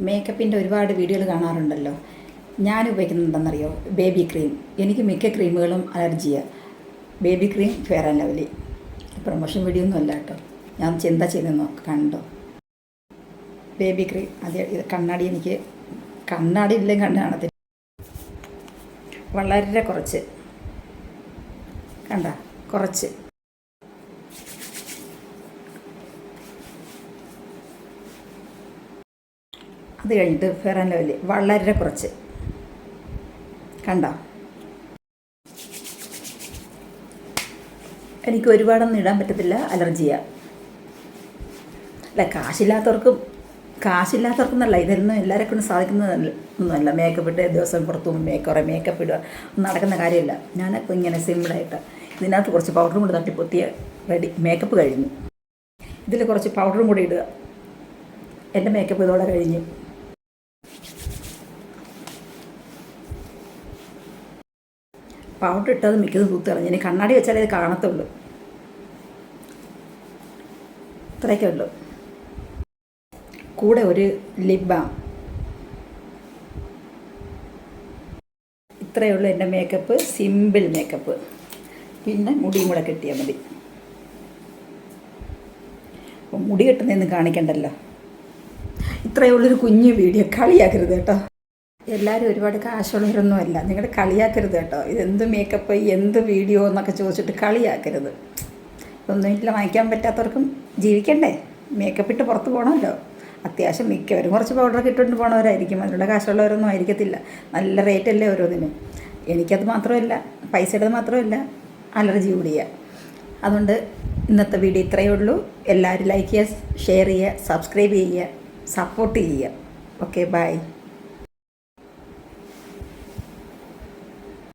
മേക്കപ്പിന്റെ ഒരുപാട് വീഡിയോകൾ കാണാറുണ്ടല്ലോ. ഞാൻ ഉപയോഗിക്കുന്നുണ്ടെന്നറിയോ ബേബി ക്രീം. എനിക്ക് മിക്ക ക്രീമുകളും അലർജിയാണ് baby cream Fair and Lovely. Promotion video ഒന്നും അല്ല കേട്ടോ. ഞാൻ ചിന്ത ചെയ്തെന്നോ കണ്ടോ? Baby cream. അത് കണ്ണാടി എനിക്ക് കണ്ണാടി ഇല്ലേ കണ്ണ് വളരെ കുറച്ച്. കണ്ട? കുറച്ച്. അത് കഴിഞ്ഞിട്ട് ഫെയർ ആൻഡ് ലവ്ലി വളരെ കുറച്ച്. കണ്ടോ? എനിക്ക് ഒരുപാടൊന്നും ഇടാൻ പറ്റത്തില്ല അലർജിയാണ് അല്ല കാശില്ലാത്തവർക്കും കാശില്ലാത്തവർക്കൊന്നല്ല ഇതൊന്നും എല്ലാവരെ കൊണ്ട് സാധിക്കുന്നതല്ല ഒന്നുമല്ല മേക്കപ്പ് ഇട്ട് ദിവസം പുറത്തു മേക്കപ്പ് കുറേ മേക്കപ്പ് ഇടുക നടക്കുന്ന കാര്യമില്ല. ഞാനപ്പോൾ ഇങ്ങനെ സിമ്പിളായിട്ട് ഇതിനകത്ത് കുറച്ച് പൗഡറും കൂടി തട്ടി പൊത്തിയ റെഡി മേക്കപ്പ് കഴിഞ്ഞു. ഇതിൽ കുറച്ച് പൗഡറും കൂടി ഇടുക. എന്റെ മേക്കപ്പ് ഇതോടെ കഴിഞ്ഞു. പൗഡർ ഇട്ടത് മിക്കതും തൂത്ത് കളഞ്ഞു. ഇനി കണ്ണാടി വെച്ചാലേ ഇത് കാണത്തുള്ളൂ. ഇത്രയൊക്കെ ഉള്ളൂ. കൂടെ ഒരു ലിപ് ഇത്രയേ ഉള്ളൂ എന്റെ മേക്കപ്പ് സിമ്പിൾ മേക്കപ്പ് പിന്നെ മുടിയും കൂടെ കെട്ടിയാൽ മതി. മുടി കെട്ടുന്നതെന്ന് കാണിക്കണ്ടല്ലോ. ഇത്രയേ ഉള്ളൊരു കുഞ്ഞു വീഡിയോ കളിയാക്കരുത് കേട്ടോ. എല്ലാവരും ഒരുപാട് കാശുള്ളവരൊന്നും അല്ല നിങ്ങൾ കളിയാക്കരുത് കേട്ടോ. ഇതെന്ത് മേക്കപ്പ് എന്ത് വീഡിയോ എന്നൊക്കെ ചോദിച്ചിട്ട് കളിയാക്കരുത്. ഒന്നുമില്ല വാങ്ങിക്കാൻ പറ്റാത്തവർക്കും ജീവിക്കണ്ടേ? മേക്കപ്പ് ഇട്ട് പുറത്ത് പോകണമല്ലോ അത്യാവശ്യം മിക്കവരും കുറച്ച് പൗഡറൊക്കെ ഇട്ടുകൊണ്ട് പോണവരായിരിക്കും. അതിനുള്ള കാശുള്ളവരൊന്നും ആയിരിക്കത്തില്ല. നല്ല റേറ്റ് അല്ലേ ഓരോന്നിനും. എനിക്കത് മാത്രമല്ല പൈസയുടെ മാത്രമല്ല അലർജി കൂടിയ. അതുകൊണ്ട് ഇന്നത്തെ വീഡിയോ ഇത്രയേ ഉള്ളൂ. എല്ലാവരും ലൈക്ക് ചെയ്യുക ഷെയർ ചെയ്യുക സബ്സ്ക്രൈബ് ചെയ്യുക സപ്പോർട്ട് ചെയ്യുക. Okay bye